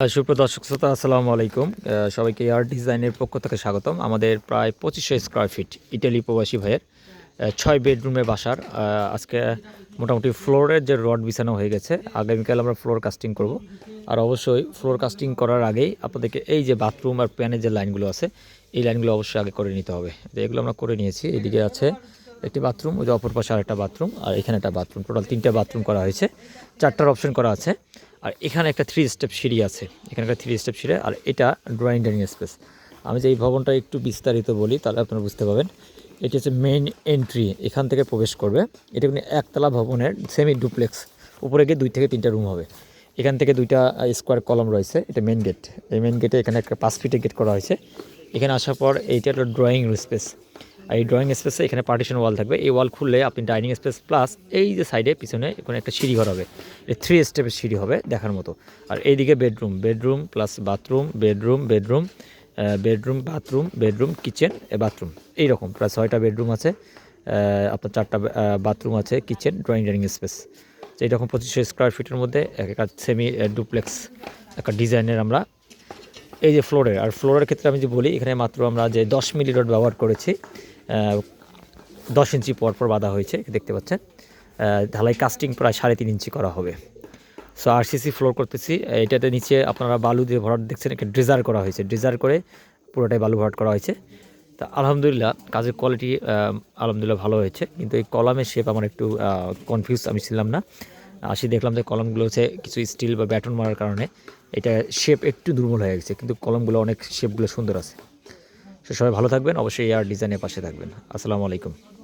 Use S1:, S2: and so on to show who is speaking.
S1: সুপ্রিয় দর্শক শ্রোতা, আসসালামু আলাইকুম। সবাইকে এয়ার ডিজাইনের পক্ষ থেকে স্বাগতম। আমাদের প্রায় পঁচিশশো স্কোয়ার ফিট ইটালি প্রবাসী ভাইয়ের ছয় বেডরুমের বাসার আজকে মোটামুটি ফ্লোরের যে রড বিছানো হয়ে গেছে, আগামীকাল আমরা ফ্লোর কাস্টিং করব। আর অবশ্যই ফ্লোর কাস্টিং করার আগেই আপনাদেরকে এই যে বাথরুম আর প্যানের যে লাইনগুলো আছে, এই লাইনগুলো অবশ্যই আগে করে নিতে হবে। এগুলো আমরা করে নিয়েছি। এদিকে আছে একটি বাথরুম ওই যে অপর পাশে আরেকটা বাথরুম আর এখানে একটা বাথরুম টোটাল তিনটা বাথরুম করা হয়েছে। চারটার অপশন করা আছে। আর এখানে একটা থ্রি স্টেপ সিঁড়ি আছে। এখানে একটা থ্রি স্টেপ সিঁড়ি, আর এটা ড্রয়িং ডাইনিং স্পেস আমি যে এই ভবনটা একটু বিস্তারিত বলি, তাহলে আপনারা বুঝতে পারবেন। এটি হচ্ছে মেইন এন্ট্রি এখান থেকে প্রবেশ করবে। এটা কিন্তু একতলা ভবনের সেমি ডুপ্লেক্স উপরে গিয়ে দুই থেকে তিনটা রুম হবে। এখান থেকে দুইটা স্কোয়ার কলম রয়েছে, এটা মেন গেট এই মেন গেটে এখানে একটা পাঁচ ফিটে গেট করা হয়েছে। এখানে আসার পর এইটা একটা ড্রয়িং স্পেস আর এই ড্রয়িং স্পেসে এখানে পার্টিশন ওয়াল থাকবে। এই ওয়াল খুললে আপনি ডাইনিং স্পেস প্লাস এই যে সাইডে পিছনে এখানে একটা সিঁড়ি ঘর হবে। এই থ্রি স্টেপের সিঁড়ি হবে দেখার মতো। আর এইদিকে bedroom bedroom plus bathroom bedroom bedroom bedroom bathroom bedroom kitchen bathroom এইরকম প্রায় ছয়টা বেডরুম আছে। আপনার চারটা বাথরুম আছে কিচেন ড্রয়িং ডাইনিং স্পেস তো এইরকম পঁচিশশো স্কোয়ার ফিটের মধ্যে এক একটা সেমি ডুপ্লেক্স একটা ডিজাইনের আমরা। এই যে ফ্লোরের আর ফ্লোরের ক্ষেত্রে আমি যে বলি, এখানে মাত্র আমরা যে দশ মিলি রড ব্যবহার করেছি দশ ইঞ্চি পর পর বাঁধা হয়েছে, দেখতে পাচ্ছেন। ঢালাই কাস্টিং প্রায় সাড়ে তিন ইঞ্চি করা হবে। সো আর আরসিসি ফ্লোর করতেছি। এটাতে নিচে আপনারা বালু দিয়ে ভরাট দেখছেন একটা ড্রেজার করা হয়েছে। ড্রেজার করে পুরোটাই বালু ভরাট করা হয়েছে। তা আলহামদুলিল্লাহ, কাজের কোয়ালিটি আলহামদুলিল্লাহ ভালো হয়েছে। কিন্তু এই কলামের শেপ আমার একটু কনফিউজ আমি ছিলাম না। আসি দেখলাম যে কলমগুলো হচ্ছে কিছু স্টিল বা ব্যাটন মারার কারণে, এটা শেপ একটু দুর্বল হয়ে গেছে। কিন্তু কলমগুলো অনেক শেপগুলো সুন্দর আছে। সবাই ভালো থাকবেন অবশ্যই এয়ার ডিজাইনের পাশে থাকবেন। আসসালামু আলাইকুম।